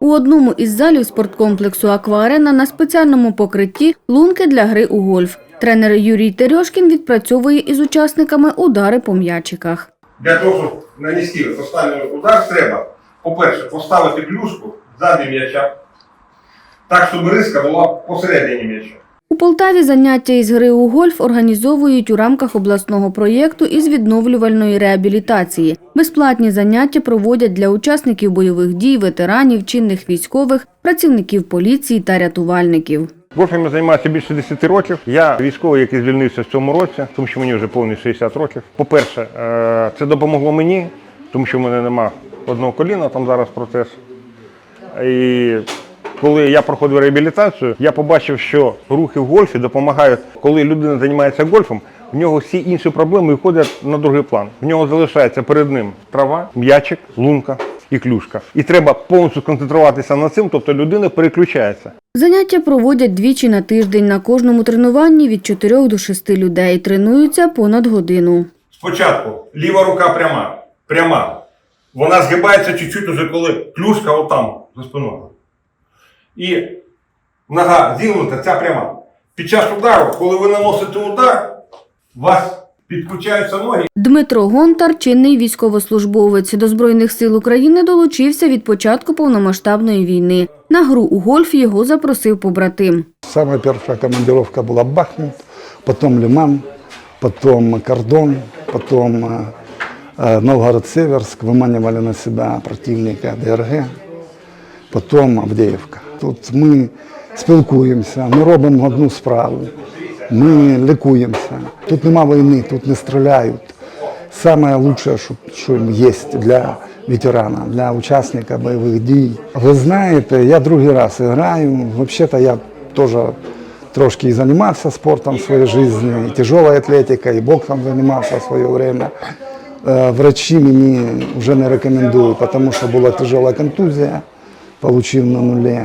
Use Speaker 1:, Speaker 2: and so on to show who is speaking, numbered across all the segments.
Speaker 1: У одному із залів спорткомплексу Акварена на спеціальному покритті лунки для гри у гольф. Тренер Юрій Терьошкін відпрацьовує із учасниками удари по м'ячиках.
Speaker 2: Для того, щоб нанести поставлений удар, треба, по-перше, поставити клюшку ззаді м'яча, так, щоб риска була посередині м'яча.
Speaker 1: У Полтаві заняття із гри у гольф організовують у рамках обласного проєкту із відновлювальної реабілітації. Безплатні заняття проводять для учасників бойових дій, ветеранів, чинних військових, працівників поліції та рятувальників.
Speaker 3: Гольфом я займаюся більше 10 років. Я військовий, який звільнився в цьому році, тому що мені вже повні 60 років. По-перше, е, це допомогло мені, тому що в мене нема одного коліна, там зараз процес. І коли я проходив реабілітацію, я побачив, що рухи в гольфі допомагають, коли людина займається гольфом, в нього всі інші проблеми виходять на другий план. В нього залишається перед ним трава, м'ячик, лунка і клюшка. І треба повністю концентруватися на цим, тобто людина переключається.
Speaker 1: Заняття проводять двічі на тиждень. На кожному тренуванні від 4 до 6 людей. Тренуються понад годину.
Speaker 2: Спочатку ліва рука пряма, пряма. Вона згибається чуть-чуть уже, коли клюшка отам за спиною І нога зігнута, ця пряма. Під час удару, коли ви наносите удар, у вас підключаються ноги
Speaker 1: Дмитро Гонтар, чинний військовослужбовець до Збройних сил України, долучився від початку повномасштабної війни. На гру у гольф його запросив побратим.
Speaker 4: Самая первая командировка была Бахмут, потом Лиман, потом Кордон, потом э, э, Новгород-Северск. Выманивали на себя противника ДРГ, потом Авдеївка. Тут ми спілкуємося, ми робимо одну справу, ми лікуємося. Тут нема війни, тут не стріляють. Саме лучше, що, що є для ветерана, для учасника бойових дій. Ви знаєте, я другий раз граю. Взагалі-то я теж трошки і займався спортом в своїй житті, і тяжелою атлетикою, і боксом займався в своє время. Е, Врачі мені вже не рекомендують, тому що була тяжела контузія, отримав на нулі.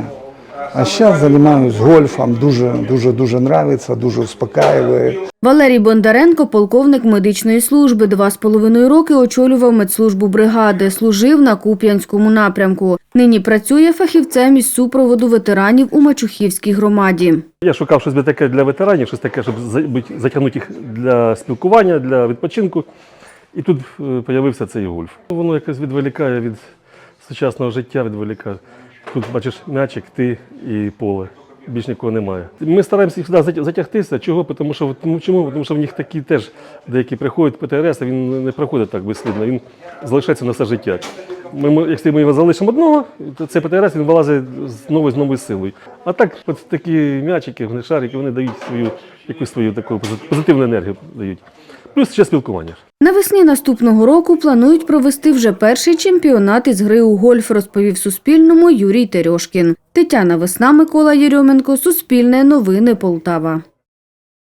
Speaker 4: А зараз займаюся гольфом, дуже, дуже, дуже подобається, дуже успокаює.
Speaker 1: Валерій Бондаренко, полковник медичної служби, два з половиною роки очолював медслужбу бригади, служив на Куп'янському напрямку. Нині працює фахівцем із супроводу ветеранів у Мачухівській громаді.
Speaker 5: Я шукав щось таке для ветеранів, щось таке, щоб за- затягнути їх для спілкування, для відпочинку. І тут е, з'явився цей гольф. Воно якось відволікає від сучасного життя, відволікає. Тут бачиш м'ячик, ти і поле. Більш нікого немає. Ми стараємося їх сюди затягтися. Чого? Тому що, тому, чому? Тому що в них такі теж деякі приходять ПТРС, а він не приходить так безслідно, він залишається на все життя. Ми, якщо ми його залишимо одного, то цей ПТРС він вилазить знову з новою силою. А так, от такі м'ячики, шарики, вони дають свою якусь свою таку пози- позитивну енергію дають. Плюс ще спілкування.
Speaker 1: Навесні наступного року планують провести вже перший чемпіонат із гри у гольф, розповів Суспільному Юрій Терьошкін. Тетяна Весна, Микола Єрьоменко, Суспільне новини Полтава.